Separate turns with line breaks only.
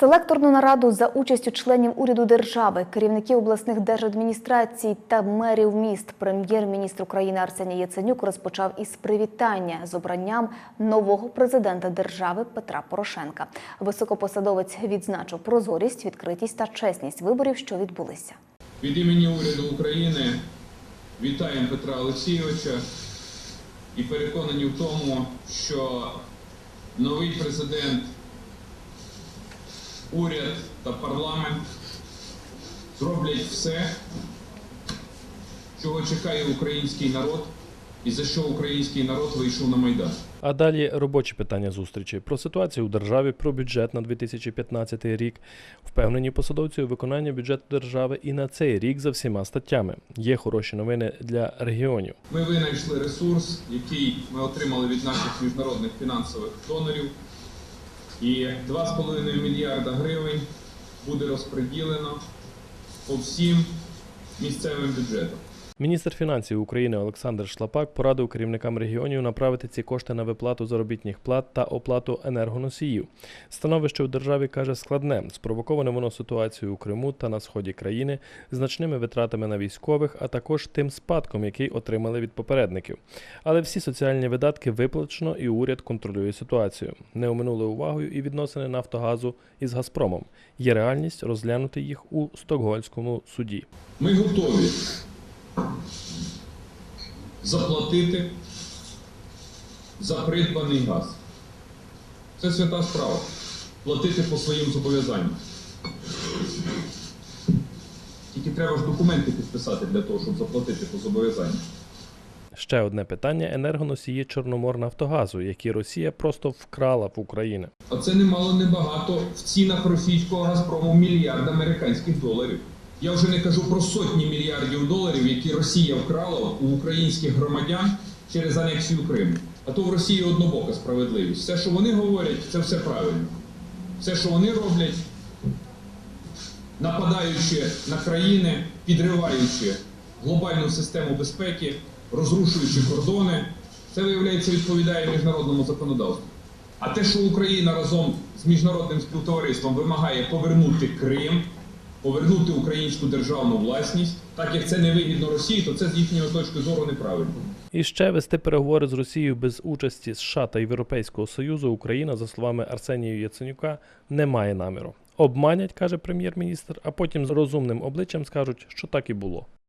Селекторну нараду за участю членів уряду держави, керівників обласних держадміністрацій та мерів міст прем'єр-міністр України Арсеній Яценюк розпочав із привітання з обранням нового президента держави Петра Порошенка. Високопосадовець відзначив прозорість, відкритість та чесність виборів, що відбулися.
Від імені уряду України вітаємо Петра Олексійовича і переконані в тому, що новий президент, уряд та парламент зроблять все, чого чекає український народ і за що український народ вийшов на Майдан.
А далі робочі питання зустрічі про ситуацію у державі, про бюджет на 2015 рік, впевнені посадовці у виконанні бюджету держави і на цей рік за всіма статтями. Є хороші новини для регіонів.
Ми винайшли ресурс, який ми отримали від наших міжнародних фінансових донорів. І 2,5 мільярда гривень буде розподілено по всім місцевим бюджетам.
Міністр фінансів України Олександр Шлапак порадив керівникам регіонів направити ці кошти на виплату заробітних плат та оплату енергоносіїв. Становище у державі каже складне, спровоковане воно ситуацією у Криму та на сході країни, значними витратами на військових, а також тим спадком, який отримали від попередників. Але всі соціальні видатки виплачено, і уряд контролює ситуацію. Не оминули увагою і відносини Нафтогазу із Газпромом. Є реальність розглянути їх у Стокгольмському суді.
Ми готові заплатити за придбаний газ. Це свята справа. Платити по своїм зобов'язанням. Тільки треба ж документи підписати для того, щоб заплатити по зобов'язанням.
Ще одне питання енергоносії Чорноморнафтогазу, які Росія просто вкрала в України.
А це немало небагато в цінах російського Газпрому мільярд американських доларів. Я вже не кажу про сотні мільярдів доларів, які Росія вкрала у українських громадян через анексію Криму. А то в Росії однобока справедливість. Все, що вони говорять, це все правильно. Все, що вони роблять, нападаючи на країни, підриваючи глобальну систему безпеки, розрушуючи кордони, це виявляється відповідає міжнародному законодавству. А те, що Україна разом з міжнародним співтовариством вимагає повернути Крим, повернути українську державну власність, так як це не вигідно Росії, то це з їхньої точки зору неправильно.
І ще вести переговори з Росією без участі США та Європейського Союзу Україна, за словами Арсенія Яценюка, не має наміру. Обманять, каже прем'єр-міністр, а потім з розумним обличчям скажуть, що так і було.